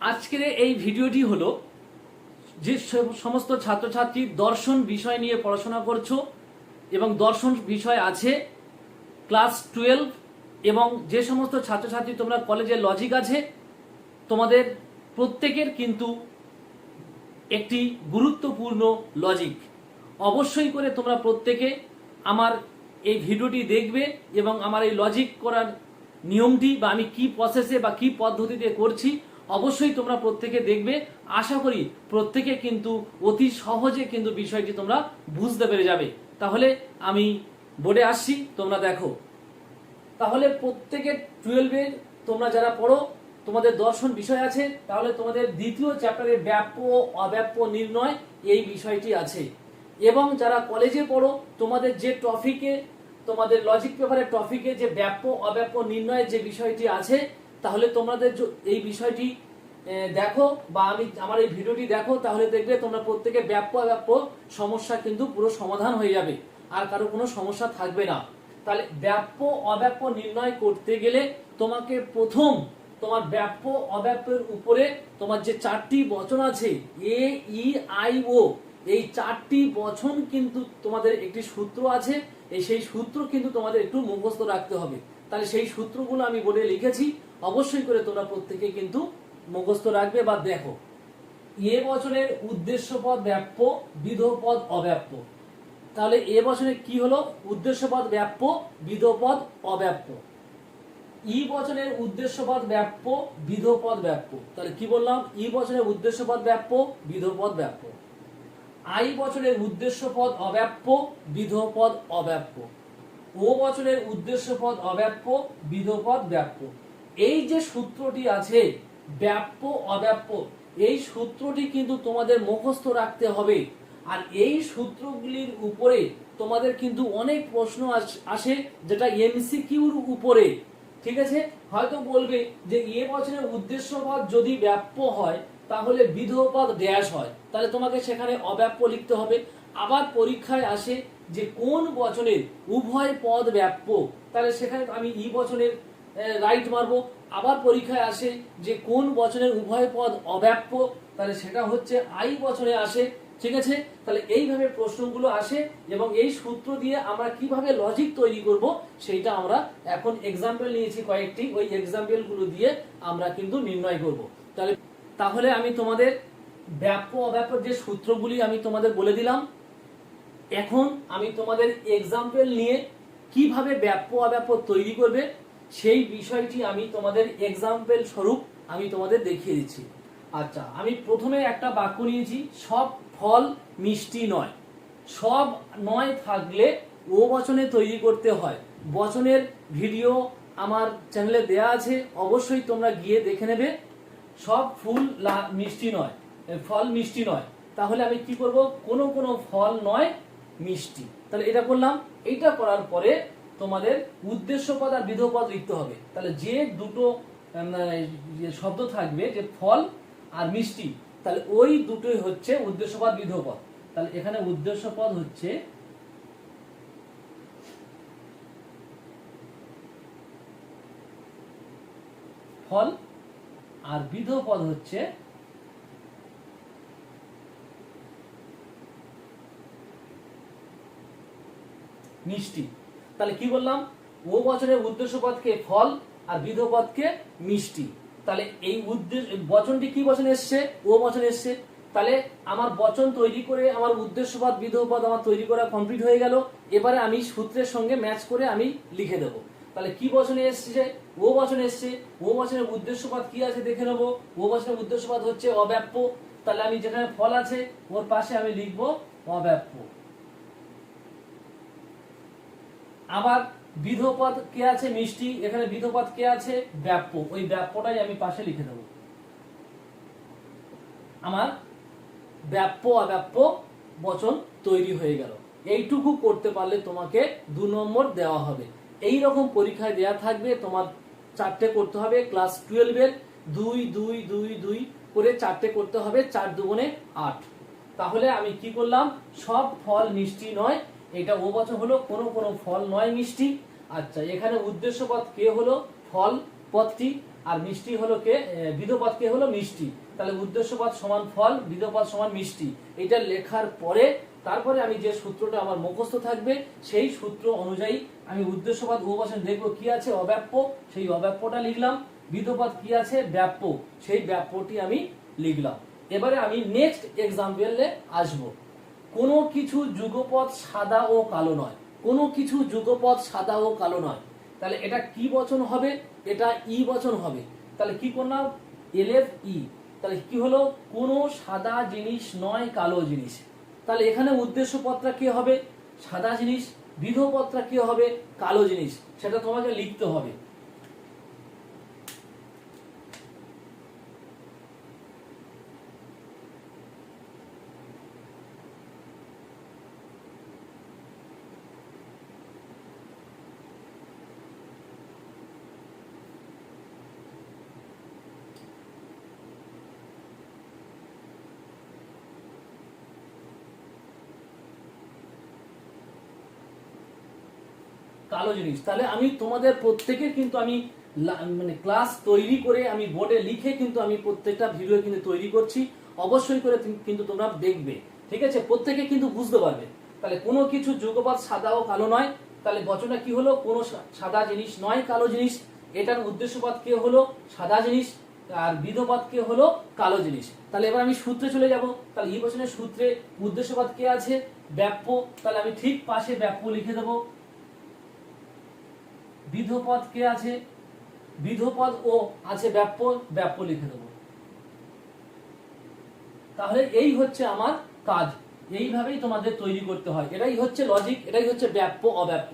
আজকের এই ভিডিওটি হলো যে সমস্ত ছাত্রছাত্রী দর্শন বিষয় নিয়ে পড়াশোনা করছ এবং দর্শন বিষয় আছে ক্লাস টুয়েলভ এবং যে সমস্ত ছাত্রছাত্রী তোমরা কলেজে লজিক আছে, তোমাদের প্রত্যেকের কিন্তু একটি গুরুত্বপূর্ণ লজিক। অবশ্যই করে তোমরা প্রত্যেকে আমার এই ভিডিওটি দেখবে এবং আমার এই লজিক করার নিয়মটি বা আমি কি প্রসেসে বা কি পদ্ধতিতে করছি অবশ্যই তোমরা প্রত্যেকে দেখবে। আশা করি প্রত্যেকে কিন্তু অতি সহজে কিন্তু বিষয়টি তোমরা বুঝতে পেরে যাবে। তাহলে আমি বোর্ডে আসছি, তোমরা দেখো। তাহলে প্রত্যেকে টুয়েলভে তোমরা যারা পড়ো, তোমাদের দর্শন বিষয় আছে, তাহলে তোমাদের দ্বিতীয় চ্যাপ্টারে ব্যাপ্য ও অব্যাপ্য নির্ণয় এই বিষয়টি আছে। এবং যারা কলেজে পড়ো, তোমাদের যে টপিকে, তোমাদের লজিক পেপারের টপিকে যে ব্যাপ্য অব্যাপ্য নির্ণয়ের যে বিষয়টি আছে তাহলে তোমাদের এই বিষয়টি দেখো বা আমি আমার এই ভিডিওটি দেখো, তাহলে দেখবে তোমরা প্রত্যেকে ব্যাপ্য অব্যাপ্য সমস্যা কিন্তু পুরো সমাধান হয়ে যাবে। আর কারও কোনো সমস্যা থাকবে না। তাহলে ব্যাপ্য অব্যাপ্য নির্ণয় করতে গেলে তোমাকে প্রথম তোমার ব্যাপ্য অব্যাপ্যের উপরে তোমার যে চারটি বচন আছে, এ, ই, আই, ও, এই চারটি বচন কিন্তু তোমাদের একটি সূত্র আছে, এই সেই সূত্র কিন্তু তোমাদের একটু মুখস্থ রাখতে হবে। তাহলে সেই সূত্রগুলো আমি বলে লিখেছি অবশ্যই করে তোমরা প্রত্যেকে কিন্তু মুখস্থ রাখবে বা দেখো। এ বছরের উদ্দেশ্য পদ ব্যাপ্য বিধপদ অব্যাপ্য। তাহলে এ বছরে কি হলো? উদ্দেশ্যপদ ব্যাপ্য বিধপদ অব্যাপ্য। ই বচনের উদ্দেশ্যপদ ব্যাপ্য বিধপদ ব্যাপ্য। তাহলে কি বললাম? ই বচনের উদ্দেশ্যপদ ব্যাপ্য বিধপদ ব্যাপ্য। আই বচনের উদ্দেশ্যপদ অব্যাপ্য বিধপদ অব্যাপ্য। ও বচনের উদ্দেশ্যপদ অব্যাপ্য বিধপদ ব্যাপ্য। এই যে সূত্রটি আছে, ব্যাপ্য, অব্যাপ্য, এই সূত্রটি কিন্তু তোমাদের মুখস্থ রাখতে হবে। আর এই সূত্রগুলির উপরে তোমাদের কিন্তু অনেক প্রশ্ন আসে যেটা এমসিকিউর উপরে। ঠিক আছে? হয়তো বলবে যে এ বছরের উদ্দেশ্যপদ যদি ব্যাপ্য হয়, তাহলে বিধপদ ড্যাশ হয়। তাহলে তোমাকে সেখানে অব্যাপ্য লিখতে হবে। আবার পরীক্ষায় আসে যে কোন বচনের উভয় পদ ব্যাপ্য। তাহলে সেখানে আমি ই বচনের রাইট মারবো। আবার পরীক্ষায় আসে যে কোন বচনের উভয় পদ অব্যাপ্য, তাহলে সেটা হচ্ছে আই বচনে আসে, ঠিক আছে? তাহলে এইভাবে প্রশ্নগুলো আসে এবং এই সূত্র দিয়ে আমরা কীভাবে লজিক তৈরি করব, সেইটা আমরা এখন এক্সাম্পল নিয়েছি কয়েকটি, ওই এক্সাম্পলগুলো দিয়ে আমরা কিন্তু নির্ণয় করব। তাহলে তাহলে আমি তোমাদের ব্যাপ্য অব্যাপ্য যে সূত্রগুলি আমি তোমাদের বলে দিলাম, এখন আমি তোমাদের এক্সাম্পল নিয়ে কীভাবে ব্যাপ্য অব্যাপ্য তৈরি করবে সেই বিষয়টি আমি তোমাদের এক্সাম্পল স্বরূপ আমি তোমাদের দেখিয়ে দিচ্ছি। আচ্ছা আমি প্রথমে একটা বাক্য নিয়েছি, সব ফল মিষ্টি নয়। সব নয় থাকলে ও বচনে তৈরি করতে হয়। বচনের ভিডিও আমার চ্যানেলে দেয়া আছে, অবশ্যই তোমরা গিয়ে দেখে নেবে। সব ফুল মিষ্টি নয় ফল মিষ্টি নয়। তাহলে আমি কি করব? কোনো কোনো ফল নয় মিষ্টি। তাহলে এটা করলাম, এইটা করার পরে তোমাদের উদ্দেশ্য পদ আর বিধ পদ লিখতে হবে। তাহলে যে দুটো শব্দ থাকবে, যে ফল আর মিষ্টি, তাহলে ওই দুটোই হচ্ছে উদ্দেশ্য পদ বিধ পদ তাহলে এখানে উদ্দেশ্য পদ হচ্ছে ফল আর বিধ পদ হচ্ছে মিষ্টি। তাহলে কি বললাম? ও বচনের উদ্দেশ্য পদকে ফল আর বিধ পদকে মিষ্টি। তাহলে এই উদ্দেশ্য বচনটি কি বচন এসছে? ও বচন এসছে। তাহলে আমার বচন তৈরি করে, আমার উদ্দেশ্য পদ বিধ পদ আমার তৈরি করা কমপ্লিট হয়ে গেল। এবারে আমি সূত্রের সঙ্গে ম্যাচ করে আমি লিখে দেবো। তাহলে কি বচনে এসছে? ও বচন এসছে। ও বচনের উদ্দেশ্যপদ কি আছে দেখে নেব। ও বচনের উদ্দেশ্যপদ হচ্ছে অব্যাপ্য তাহলে আমি যেখানে ফল আছে, ওর পাশে আমি লিখব অব্যাপ্য আবার বিধপদ কে আছে? মিষ্টি। এখানে বিধপদ কে আছে? ব্যাপ্য। ওই ব্যাপ্যটাই আমি পাশে লিখে দেবো। আমার ব্যাপ্য, অব্যাপ্য বচন তৈরি হয়ে গেল। এইটুকু করতে পারলে তোমাকে দু নম্বর দেওয়া হবে। এই রকম পরীক্ষায় দেওয়া থাকবে, তোমার চারটে করতে হবে ক্লাস টুয়েলভের দুই দুই দুই দুই করে চারটে করতে হবে, চার দুগুণে আট। তাহলে আমি কি করলাম? সব ফল মিষ্টি নয় এটা ও বছর হলো, কোনো কোনো ফল নয় মিষ্টি। আচ্ছা এখানে উদ্দেশ্য পদ কে হলো? ফল পদটি, আর মিষ্টি হলো কে? বিধপদ কে হলো? মিষ্টি। তাহলে উদ্দেশ্যপদ সমান ফল, বিধপদ সমান মিষ্টি। এটা লেখার পরে, তারপরে আমি যে সূত্রটা আমার মুখস্থ থাকবে, সেই সূত্র অনুযায়ী আমি উদ্দেশ্যপদ বহুবচন দেখব কি আছে? অব্যাপ্য। সেই অব্যাপ্যটা লিখলাম। বিধপদ কি আছে? ব্যাপ্য। সেই ব্যাপ্যটি আমি লিখলাম। এবারে আমি নেক্সট এক্সাম্পলে আসব। কোনো কিছু যুগপদ সাদা ও কালো নয়। কোনো কিছু যুগপদ সাদা ও কালো নয়। তাহলে এটা কি বচন হবে? এটা ই বচন হবে। তাহলে কি করলাম এলএফ ই। তাহলে কি হলো? কোনো সাদা জিনিস নয়, কালো জিনিস। তাহলে এখানে উদ্দেশ্য পত্রা কি হবে? সাদা জিনিস বিধপত্রা কি হবে? কালো জিনিস। সেটা তোমাকে লিখতে হবে। কালো জিনিস। তাহলে আমি তোমাদের প্রত্যেকের কিন্তু আমি মানে ক্লাস তৈরি করে আমি বোর্ডে লিখে কিন্তু আমি প্রত্যেকটা ভিডিও কিন্তু তৈরি করছি। অবশ্যই করে কিন্তু তোমরা দেখবে। ঠিক আছে? প্রত্যেকে কিন্তু বুঝতে পারবে। তাহলে কোনো কিছু যুগপাত সাদা ও কালো নয়। তাহলে বচনটা কি হলো? কোনো সাদা জিনিস নয়, কালো জিনিস। এটার উদ্দেশ্যপাত কে হলো? সাদা জিনিস। আর বিধপাত কে হলো? কালো জিনিস। তাহলে এবার আমি সূত্রে চলে যাব। তাহলে এই বচনের সূত্রে উদ্দেশ্যপাত কে আছে? ব্যাপ্য। তাহলে আমি ঠিক পাশে ব্যাপ্য লিখে দেবো। বিধপদ কে আছে? বিধপদ ও আছে ব্যাপ্য ব্যাপ্য লিখে দেবো। তাহলে এই হচ্ছে আমার কাজ। এইভাবেই তোমাদের তৈরি করতে হয়। এটাই হচ্ছে লজিক এটাই হচ্ছে ব্যাপ্য, অব্যাপ্য।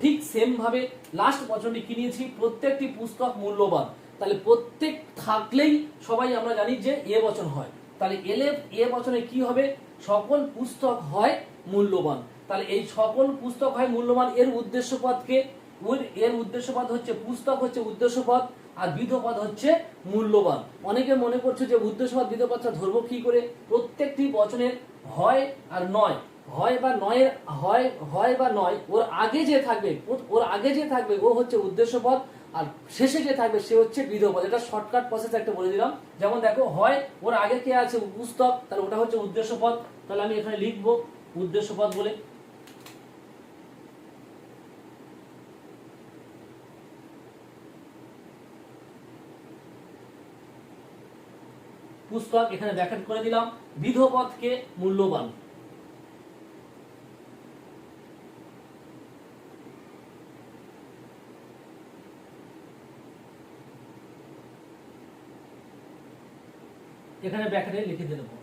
ঠিক সেম ভাবে লাস্ট বচনটি কি নিয়েছি? প্রত্যেকটি পুস্তক মূল্যবান। তাহলে প্রত্যেক থাকলেই সবাই আমরা জানি যে এ বচন হয়। তাহলে এলে এ বচনে কি হবে? সকল পুস্তক হয় মূল্যবান। তাহলে এই সকল পুস্তক হয় মূল্যবান, এর উদ্দেশ্য পদকে ওর- এর উদ্দেশ্যপদ হচ্ছে পুস্তক, হচ্ছে উদ্দেশ্যপদ, আর বিধপদ হচ্ছে মূল্যবান। অনেকে মনে করছে যে উদ্দেশ্যপদ, বিধপদটা ধরবো কি করে? প্রত্যেকটি বচনের হয় আর নয়। হয় বা নয়ের, হয় হয় বা নয়, ওর আগে যে থাকবে, ওর- আগে যে থাকবে ও হচ্ছে উদ্দেশ্যপদ, আর শেষে যে থাকবে সে হচ্ছে বিধপদ। এটা শর্টকাট প্রসেস একটা বলে দিলাম। যেমন দেখো, হয়, ওর আগে কে আছে? পুস্তক, তাহলে ওটা হচ্ছে উদ্দেশ্যপদ। তাহলে আমি এখানে লিখব উদ্দেশ্যপদ বলে। পুস্তক এখানে ব্যাখ্যা করে দিলাম বিধপদকে মূল্যবান। এখানে ব্যাখ্যাটা লিখে দিয়ে দেবো।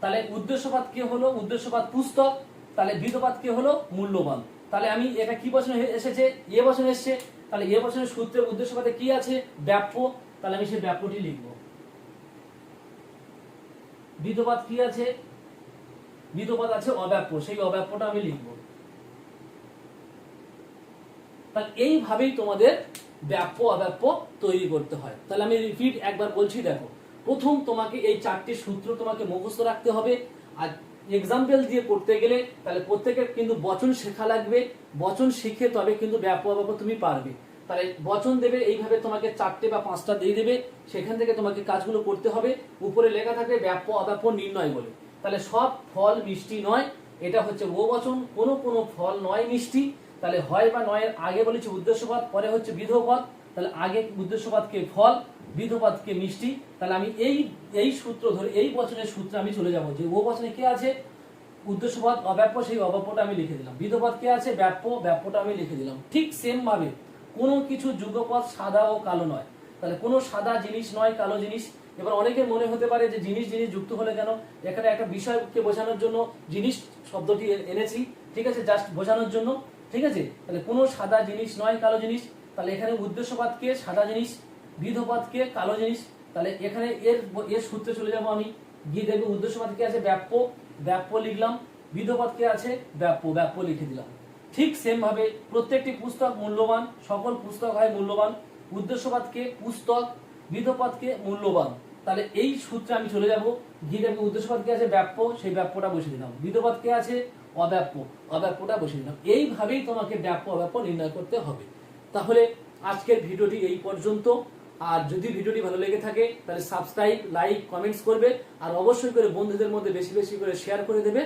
তাহলে উদ্দেশ্যপাত কে হলো? উদ্দেশ্যপাত পুস্তক। তাহলে বিধপাত কে হলো? মূল্যবান। তাহলে আমি এটা কি বচনে এসেছে? এ বছর এসেছে। তাহলে এ বছরের সূত্রের উদ্দেশ্যপাতে কি আছে? ব্যাপ্য তাহলে আমি সেই ব্যাপ্যটি লিখব। বিধপাত কি আছে? বিধপাত আছে অব্যাপ্য, সেই অব্যাপ্যটা আমি লিখব। তাহলে এইভাবেই তোমাদের ব্যাপ্য, অব্যাপ্য তৈরি করতে হয়। তাহলে আমি রিপিট একবার বলছি, দেখো, প্রথম তোমাকে এই চারটি সূত্র তোমাকে মুখস্থ রাখতে হবে। আর এক্সাম্পল দিয়ে করতে গেলে তাহলে প্রত্যেকের কিন্তু বচন শেখা লাগবে। বচন শিখে তবে কিন্তু অব্যাপ্য তুমি পারবে। তাহলে বচন দেবে, এইভাবে তোমাকে চারটে বা পাঁচটা দিয়ে দেবে, সেখান থেকে তোমাকে কাজগুলো করতে হবে। উপরে লেখা থাকবে ব্যাপ, অব্যাপ, নির্ণয় বলে। তাহলে সব ফল মিষ্টি নয়, এটা হচ্ছে ও বচন, কোনো কোনো ফল নয় মিষ্টি। তাহলে হয় বা নয়ের আগে বলেছি উদ্দেশ্যপদ পরে হচ্ছে বিধপদ তাহলে আগে উদ্দেশ্যপদকে ফল বিধপদকে মিষ্টি। তাহলে আমি এই এই সূত্র ধরে, এই বচনের সূত্রে আমি চলে যাব যে ও বচনে কে আছে? উদ্দেশ্যপদ অব্যাপ্য, সেই অব্যাপ্যটা আমি লিখে দিলাম। বিধপদ কে আছে? ব্যাপ্য, ব্যাপ্যটা আমি লিখে দিলাম। ঠিক সেম ভাবে কোনো কিছু যুগপদ সাদা ও কালো নয়। তাহলে কোনো সাদা জিনিস নয়, কালো জিনিস। এবার অনেকের মনে হতে পারে যে জিনিস জিনিস যুক্ত হলে কেন? এখানে একটা বিষয়কে বোঝানোর জন্য জিনিস শব্দটি এনেছি, ঠিক আছে? জাস্ট বোঝানোর জন্য, ঠিক আছে? তাহলে কোনো সাদা জিনিস নয়, কালো জিনিস। তাহলে এখানে উদ্দেশ্যপাতকে সাদা জিনিস। বিধপাতকে কালো জিনিস। তাহলে এখানে এর এর সূত্রে চলে যাব আমি। গিয়ে দেখব উদ্দেশ্যপাত কি আছে ব্যাপ্য। ব্যাপ্য লিখলাম। বিধপাত কে আছে? ব্যাপ্য। ব্যাপ্য লিখে দিলাম। ঠিক সেম ভাবে প্রত্যেকটি পুস্তক মূল্যবান, সকল পুস্তক হয় মূল্যবান। উদ্দেশ্যপাতকে পুস্তক, বিধপাতকে মূল্যবান। তাহলে এই সূত্রে আমি চলে যাব। গিয়ে দেখব উদ্দেশ্যপাত কে আছে? ব্যাপ্য। সেই ব্যাপ্যটা বসে দিলাম। বিধপাত কে আছে? অব্যাপ্য। অব্যাপ্যটা বসে দিলাম। এইভাবেই তোমাকে ব্যাপ্য, অব্যাপ্য নির্ণয় করতে হবে। তাহলে আজকের ভিডিওটি এই পর্যন্ত। আর যদি ভিডিওটি ভালো লেগে থাকে, তাহলে সাবস্ক্রাইব, লাইক, কমেন্টস করবে। আর অবশ্যই করে বন্ধুদের মধ্যে বেশি বেশি করে শেয়ার করে দেবে।